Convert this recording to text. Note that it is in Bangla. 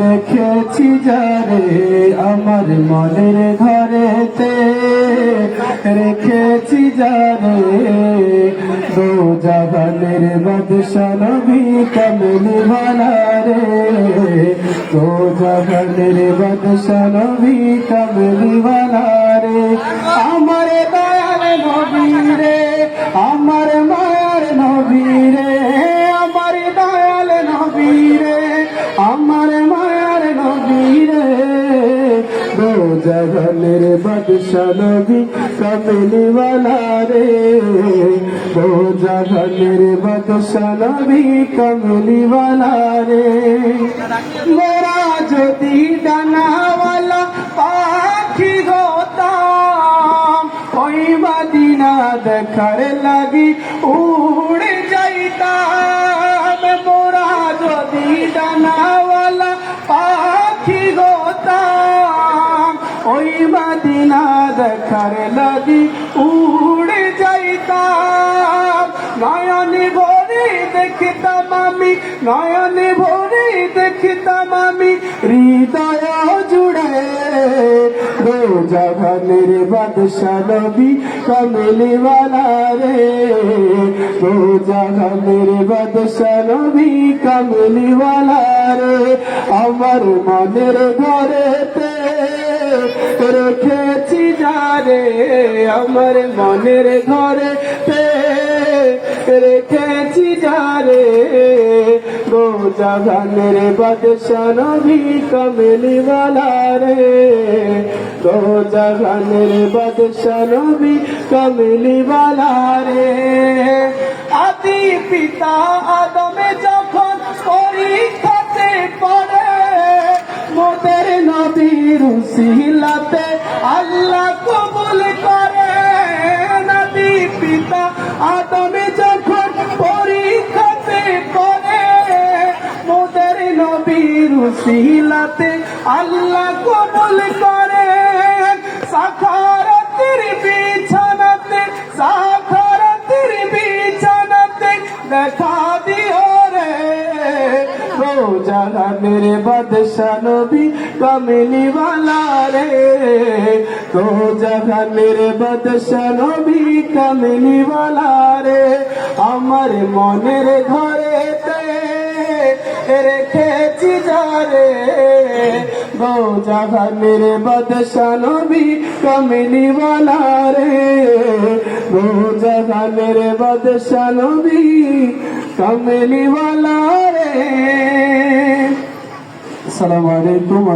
রেখেছি যারে আমার মনের ঘরেতে। রেখেছি যারে দো জাগানের বাদশা নবী কমলি ভালা রে দো জাগানের বাদশা নবী কমলি ভালা আমার দো জাহানের বাদশা নবী কমলিওয়ালা রে। দো জাহানের বাদশা নবী কমলিওয়ালা রে। মোরা যদি ডানাওয়ালা পাখি হতাম ওই মাদিনা দেখার লাগি উড়ে ওই মাদিনা দেখার লাগি উড়ে যাইতাম। নয়নে ভরে দেখতাম আমি, নয়নে ভরে দেখতাম আমি, হৃদয় জুড়ে দো জাহানের বাদশা নবী কমলিওয়ালা রে। দো জাহানের বাদশা নবী কমলিওয়ালা রে। আমার মনের ঘরেতে রেখেছি যারে আমার মনের ঘরেতে রেখেছি যারে গো জাগানের বাদশা নবী কমলিওয়ালা রে। গো জাগানের বাদশা নবী কমলিওয়ালা নবীর উসিলাতে আল্লাহ কবুল করে। নবী পিতা আদমে যখন পরীক্ষাতে পড়ে, মোদের নবীর উসিলাতে আল্লাহ কবুল করে। সাখারাতের বিছানাতে সাখারাতের বিছানাতে দেখা গো জাহানের বাদশা নবী কমলি वाला রে গো জাহানের বাদশা নবী কমলি वाला রে আমার মনের ঘরেতে রেখেছি যারে গো জাহানের বাদশা নবী কমলি वाला রে গো জাহানের বাদশা নবী কমলি वाला রে আসসালামু আলাইকুম